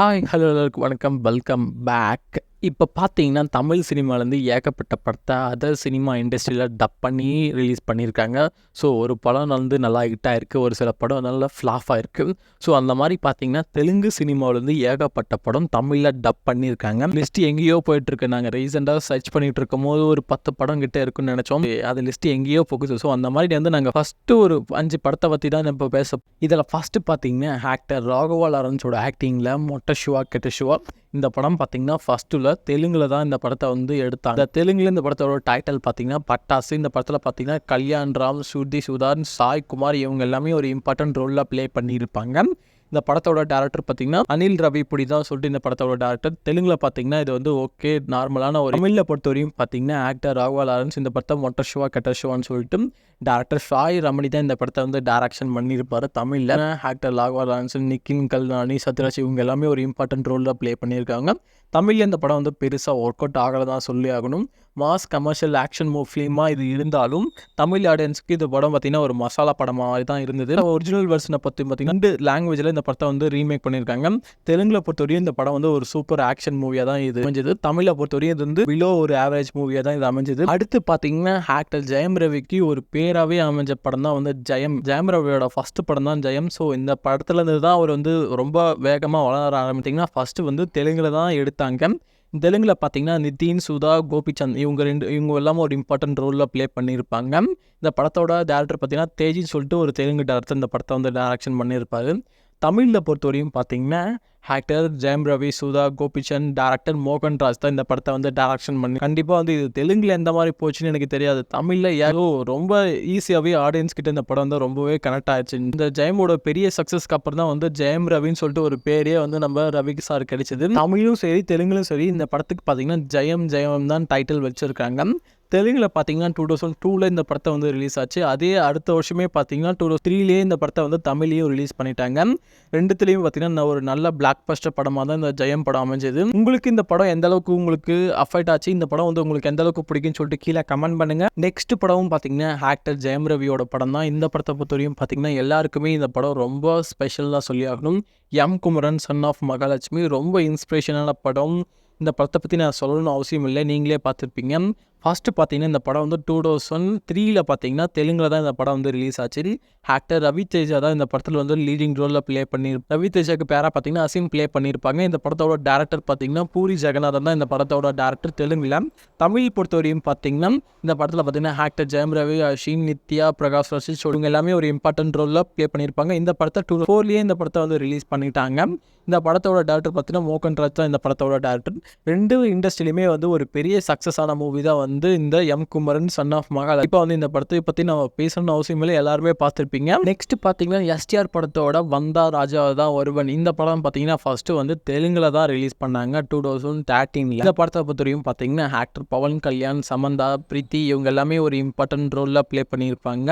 Hi hello எல்லாருக்கும் வணக்கம் welcome back. இப்போ பார்த்தீங்கன்னா தமிழ் சினிமாலேருந்து ஏகப்பட்ட படத்தை அதர் சினிமா இண்டஸ்ட்ரியில் டப் பண்ணி ரிலீஸ் பண்ணியிருக்காங்க ஸோ ஒரு படம் வந்து நல்லா ஹிட்டாக இருக்குது ஒரு சில படம் நல்லா ஃப்ளாஃபாக இருக்குது ஸோ அந்த மாதிரி பார்த்தீங்கன்னா தெலுங்கு சினிமாவிலேருந்து ஏகப்பட்ட படம் தமிழில் டப் பண்ணியிருக்காங்க லிஸ்ட்டு எங்கேயோ போயிட்டுருக்கு நாங்கள் ரீசெண்டாக சர்ச் பண்ணிகிட்டு இருக்கும் போது ஒரு பத்து படம் கிட்டே இருக்குன்னு நினச்சோம். அது லிஸ்ட்டு எங்கேயோ போகுது. ஸோ அந்த மாதிரி வந்து நாங்கள் ஃபஸ்ட்டு ஒரு அஞ்சு படத்தை பற்றி தான் இப்போ பேச இதில் ஃபஸ்ட்டு பார்த்தீங்கன்னா ஆக்டர் ராகவா லாரன்ஸோட ஆக்டிங்கில் மொட்டை ஷுவா கெட்ட ஷுவா இந்த படம் பார்த்தீங்கன்னா ஃபஸ்ட்டில் தெலுங்கில் தான் இந்த படத்தை வந்து எடுத்தாங்க. தெலுங்கில் இந்த படத்தோட டைட்டில் பார்த்தீங்கன்னா பட்டாசு. இந்த படத்தில் பார்த்தீங்கன்னா கல்யாண் ராம் ஸ்ருதி சுதான் சாய் குமார் இவங்க எல்லாமே ஒரு இம்பார்ட்டன்ட் ரோலில் ப்ளே பண்ணியிருப்பாங்க. இந்த படத்தோட டேரக்டர் பார்த்தீங்கன்னா அனில் ரவி புடி தான் சொல்லிட்டு இந்த படத்தோட டேரக்டர் தெலுங்குல பார்த்தீங்கன்னா இது வந்து ஓகே நார்மலான ஒரு தமிழில் பொறுத்தவரையும் பார்த்தீங்கன்னா ஆக்டர் ராகுவா லாரன்ஸ் இந்த படத்தை மொட்டர் ஷோவா கெட்ட ஷோவான்னு சொல்லிட்டு டேரக்டர் ஷாய் ரமணி தான் இந்த படத்தை வந்து டேரக்ஷன் பண்ணியிருப்பாரு தமிழில். ஆக்டர் ராகுவா லாரன்ஸ் நிக்கின் கல்யாணி சத்யராஜ் இவங்க எல்லாமே ஒரு இம்பார்ட்டன்ட் ரோலில் ப்ளே பண்ணியிருக்காங்க. தமிழில் இந்த படம் வந்து பெருசாக ஒர்க் அவுட் ஆகிறதான் சொல்லி ஆகணும். மாஸ் கமர்ஷியல் ஆக்ஷன் மூவ் ஃபிலிமாக இது இருந்தாலும் தமிழ் ஆடியன்ஸ்க்கு இந்த படம் பார்த்திங்கன்னா ஒரு மசாலா படம் மாதிரி தான் இருந்தது. ஒரிஜினல் வெர்ஷனை பற்றி பார்த்தீங்கன்னா ரெண்டு லாங்குவேஜில் இந்த படத்தை வந்து ரீமேக் பண்ணியிருக்காங்க தெலுங்கில் பொறுத்தவரையும் இந்த படம் வந்து ஒரு சூப்பர் ஆக்ஷன் மூவியாக தான் இது அமைஞ்சது. தமிழை பொறுத்தவரையும் இது வந்து பிலோ ஒரு ஆவரேஜ் மூவியாக தான் இது அமைஞ்சது. அடுத்து பார்த்தீங்கன்னா ஆக்டர் ஜெயம் ரவிக்கு ஒரு பேராகவே அமைஞ்ச படம் தான் வந்து ஜெயம். ஜெயம் ரவியோட ஃபஸ்ட்டு படம் தான் ஜெயம். ஸோ இந்த படத்துலேருந்து தான் அவர் வந்து ரொம்ப வேகமாக வளர ஆரம்பித்திங்கன்னா ஃபஸ்ட்டு வந்து தெலுங்கில் தான் எடுத்தாங்க. தெலுங்கில் பார்த்தீங்கன்னா நிதின் சுதா கோபிச்சந்த் இவங்க ரெண்டு இவங்க எல்லாமே ஒரு இம்பார்ட்டன்ட் ரோலில் ப்ளே பண்ணியிருப்பாங்க இந்த படத்தோட டேரக்டர் பார்த்தீங்கன்னா தேஜின்னு சொல்லிட்டு ஒரு தெலுங்கு டேரக்டர் இந்த படத்தை வந்து டேரக்ஷன் பண்ணியிருப்பாரு. தமிழில் பொறுத்த வரையும் பார்த்தீங்கன்னா ஆக்டர் ஜெயம் ரவி சுதா கோபிச்சந்த் டேரக்டர் மோகன் ராஜ் தான் இந்த படத்தை வந்து டேரக்ஷன் பண்ணி கண்டிப்பாக வந்து இது தெலுங்கில் எந்த மாதிரி போச்சுன்னு எனக்கு தெரியாது. தமிழில் யாரோ ரொம்ப ஈஸியாகவே ஆடியன்ஸ் கிட்ட இந்த படம் வந்து ரொம்பவே கனெக்ட் ஆயிடுச்சு இந்த ஜெயமோட பெரிய சக்ஸஸ்க்கு அப்புறம் தான் வந்து ஜெயம் ரவின்னு சொல்லிட்டு ஒரு பேரே வந்து நம்ம ரவிக்கு சார் கிடைச்சது. தமிழும் சரி தெலுங்குலும் சரி இந்த படத்துக்கு பார்த்தீங்கன்னா ஜெயம் ஜெயம் தான் டைட்டில் வச்சுருக்காங்க. தெலுங்கில் பார்த்தீங்கன்னா டூ தௌசண்ட் டூவில் இந்த படத்தை வந்து ரிலீஸ் ஆச்சு. அதே அடுத்த வருஷமே பார்த்தீங்கன்னா டூ தௌசண்ட் த்ரீலேயே இந்த படத்தை வந்து தமிழ்லேயும் ரிலீஸ் பண்ணிட்டாங்க. ரெண்டுத்துலேயும் பார்த்தீங்கன்னா ஒரு நல்ல பிளாக் பஸ்டர் படமாக தான் இந்த ஜெயம் படம் அமைஞ்சது. உங்களுக்கு இந்த படம் எந்த அளவுக்கு உங்களுக்கு அஃபெக்ட் ஆச்சு? இந்த படம் வந்து உங்களுக்கு எந்த அளவுக்கு பிடிக்கும்னு சொல்லிட்டு கீழே கமெண்ட் பண்ணுங்க. நெக்ஸ்ட் படமும் பார்த்தீங்கன்னா ஆக்டர் ஜெயம் ரவியோட படம் தான். இந்த படத்தை பொறுத்தவரையும் பார்த்தீங்கன்னா எல்லாருக்குமே இந்த படம் ரொம்ப ஸ்பெஷலாக சொல்லி ஆகணும் M Kumaran son of Mahalakshmi ரொம்ப இன்ஸ்பிரேஷனான படம். இந்த படத்தை பற்றி நான் சொல்லணும்னு அவசியம் இல்லை. நீங்களே பார்த்துருப்பீங்க. ஃபஸ்ட்டு பார்த்தீங்கன்னா இந்த படம் வந்து டூ தௌசண்ட் த்ரீயில் பார்த்தீங்கன்னா தெலுங்கில் தான் இந்த படம் வந்து ரிலீஸ் ஆச்சு ஆக்டர் ரவி தேஜா தான் இந்த படத்தில் வந்து லீடிங் ரோலில் ப்ளே பண்ணி ரவி தேஜாக்கு பேராக பார்த்தீங்கன்னா அசீம் ப்ளே பண்ணியிருப்பாங்க இந்த படத்தோட டேரக்டர் பார்த்தீங்கன்னா பூரி ஜெகநாதன் தான் இந்த படத்தோட டேரக்டர் தெலுங்கில். தமிழ் பொறுத்தவரையும் பார்த்தீங்கன்னா இந்த படத்தில் பார்த்தீங்கன்னா ஆக்டர் ஜெயம் ரவி அஷின் நித்யா பிரகாஷ் ரஷித் இவங்க எல்லாமே ஒரு இம்பார்ட்டன்ட் ரோலில் ப்ளே பண்ணியிருப்பாங்க இந்த படத்தை டூ ஃபோர்லேயே இந்த படத்தை வந்து ரிலீஸ் பண்ணிட்டாங்க. இந்த படத்தோட டேரக்டர் பார்த்தீங்கன்னா மோகன் ராஜ் தான் இந்த படத்தோட டேரக்டர் ரெண்டு இண்டஸ்ட்ரியிலுமே வந்து ஒரு பெரிய சக்ஸஸான மூவி தான் வந்து இந்த எம் குமரன் சன் ஆஃப் மகாலா இப்போ வந்து இந்த படத்தை பற்றி நம்ம பேசணும்னு அவசியம் இல்லை எல்லாருமே பார்த்துருப்பீங்க. நெக்ஸ்ட் பார்த்தீங்கன்னா எஸ்டிஆர் படத்தோட வந்தா ராஜா தான் ஒருவன். இந்த படம் பார்த்தீங்கன்னா ஃபர்ஸ்ட் வந்து தெலுங்குல தான் ரிலீஸ் பண்ணாங்க டூ தௌசண்ட் தேர்ட்டீனில் இந்த படத்தை பொறுத்தவரையும் பார்த்தீங்கன்னா ஆக்டர் பவன் கல்யாண் சமந்தா பிரீத்தி இவங்க எல்லாமே ஒரு இம்பார்ட்டன்ட் ரோலில் ப்ளே பண்ணியிருப்பாங்க.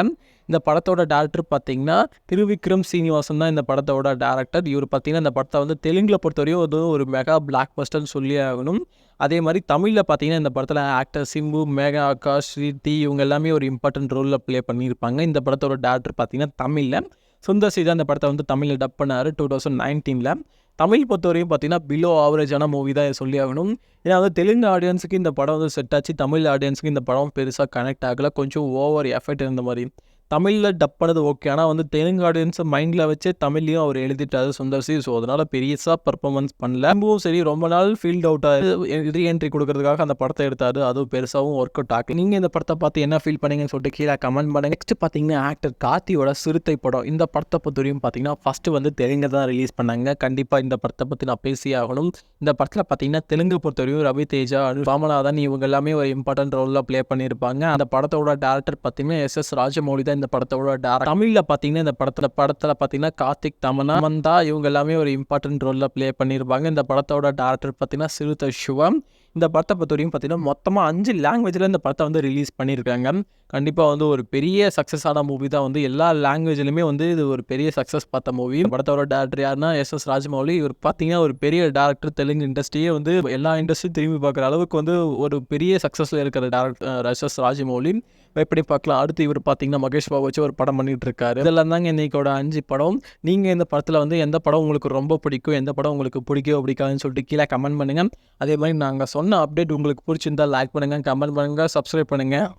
இந்த படத்தோட டேரக்டர் பார்த்தீங்கன்னா திருவிக்ரம் சீனிவாசன் தான் இந்த படத்தோட டேரக்டர் இவர் பார்த்தீங்கன்னா இந்த படத்தை வந்து தெலுங்கில் பொறுத்தவரையும் அது ஒரு மெகா பிளாக் பஸ்டர்னு சொல்லி ஆகணும். அதே மாதிரி தமிழில் பார்த்தீங்கன்னா இந்த படத்தில் ஆக்டர் சிம்பு மேகா ஆகாஷ் ஸ்ரீதி இவங்க எல்லாமே ஒரு இம்பார்ட்டன்ட் ரோலில் ப்ளே பண்ணியிருப்பாங்க. இந்த படத்தோட டேரக்டர் பார்த்தீங்கன்னா தமிழில். சுந்தர் சி இந்த படத்தை வந்து தமிழில் டப் பண்ணார் டூ தௌசண்ட் நைன்டீனில் தமிழ் பொறுத்தவரையும் பார்த்தீங்கன்னா பிலோ ஆவரேஜான மூவி தான் சொல்லி ஆகணும். ஏன்னா வந்து தெலுங்கு ஆடியன்ஸுக்கு இந்த படம் வந்து செட் ஆச்சு. தமிழ் ஆடியன்ஸுக்கு இந்த படம் பெருசாக கனெக்ட் ஆகலை. கொஞ்சம் ஓவர் எஃபெக்ட் இருந்த மாதிரி. தமிழில் டப் பண்ணது ஓகே ஆனால் வந்து தெலுங்கு ஆடியன்ஸை மைண்டில் வச்சே தமிழ்லையும் அவர் எழுதிட்டாரு சுந்தர் சி. ஸோ அதனால் பெரியசாக பர்ஃபார்மன்ஸ் பண்ணல. ரொம்பவும் சரி ரொம்ப நாள் ஃபீல்ட் அவுட்டாக ரீ என்ட்ரி கொடுக்கறதுக்காக அந்த படத்தை எடுத்தார். அதுவும் பெருசாகவும் ஒர்க் அவுட் ஆகும் நீங்கள் இந்த படத்தை பார்த்து என்ன ஃபீல் பண்ணீங்கன்னு சொல்லிட்டு கீழே கமெண்ட் பண்ணுங்க. நெக்ஸ்ட் பார்த்தீங்கன்னா ஆக்டர் கார்த்தியோட சிறுத்தை படம். இந்த படத்தை பொறுத்தவரையும் பார்த்தீங்கன்னா ஃபஸ்ட்டு வந்து தெலுங்கு தான் ரிலீஸ் பண்ணாங்க. கண்டிப்பாக இந்த படத்தை பற்றி நான் பேசி ஆகணும். இந்த படத்தில் பார்த்தீங்கன்னா தெலுங்கு பொறுத்தவரையும் ரவி தேஜா ராமநாதன் இவங்க எல்லாமே ஒரு இம்பார்ட்டன்ட் ரோலில் ப்ளே பண்ணியிருப்பாங்க. அந்த படத்தோட டேரக்டர் பார்த்தீங்கன்னா எஸ் எஸ் ராஜமௌலி தான் இந்த படத்தோட டேரக்ட் தமிழில் பார்த்தீங்கன்னா இந்த படத்தில் படத்தில் பார்த்தீங்கன்னா கார்த்திக் தமனா மந்தா இவங்க எல்லாமே ஒரு இம்பார்ட்டன்ட் ரோலில் ப்ளே பண்ணியிருப்பாங்க இந்த படத்தோட டேரக்டர் பார்த்தீங்கன்னா சிறுத்தை சிவம். இந்த படத்தை பொறுத்தவரையும் பார்த்தீங்கன்னா மொத்தமாக அஞ்சு லாங்குவேஜில் இந்த படத்தை வந்து ரிலீஸ் பண்ணியிருக்காங்க கண்டிப்பாக வந்து ஒரு பெரிய சக்ஸஸான மூவி தான் வந்து எல்லா லாங்குவேஜ்லையுமே வந்து இது ஒரு பெரிய சக்ஸஸ் பார்த்த மூவி படத்தோட டேரக்டர் யாருன்னா எஸ் எஸ் ராஜமௌலி. இவர் பார்த்தீங்கன்னா ஒரு பெரிய டேரக்டர் தெலுங்கு இண்டஸ்ட்ரியே வந்து எல்லா இண்டஸ்ட்ரியும் திரும்பி பார்க்குற அளவுக்கு வந்து ஒரு பெரிய சக்ஸஸில் இருக்கிற டேரக்டர் எஸ் எஸ் ராஜமௌலி. எப்படி பார்க்கலாம்? அடுத்து இவர் பார்த்தீங்கன்னா மகேஷ் பாபு வச்சு ஒரு படம் பண்ணிட்டு இருக்காரு இதெல்லாம் தாங்க இன்னைக்கோட அஞ்சு படம். நீங்கள் இந்த படத்தில் வந்து எந்த படம் உங்களுக்கு ரொம்ப பிடிக்கும்? எந்த படம் உங்களுக்கு பிடிக்கும் பிடிக்காதுன்னு சொல்லிட்டு கீழே கமெண்ட் பண்ணுங்கள் அதே மாதிரி நாங்கள் சொன்ன அப்டேட் உங்களுக்கு பிடிச்சிருந்தா லைக் பண்ணுங்கள் கமெண்ட் பண்ணுங்கள் சப்ஸ்கிரைப் பண்ணுங்கள்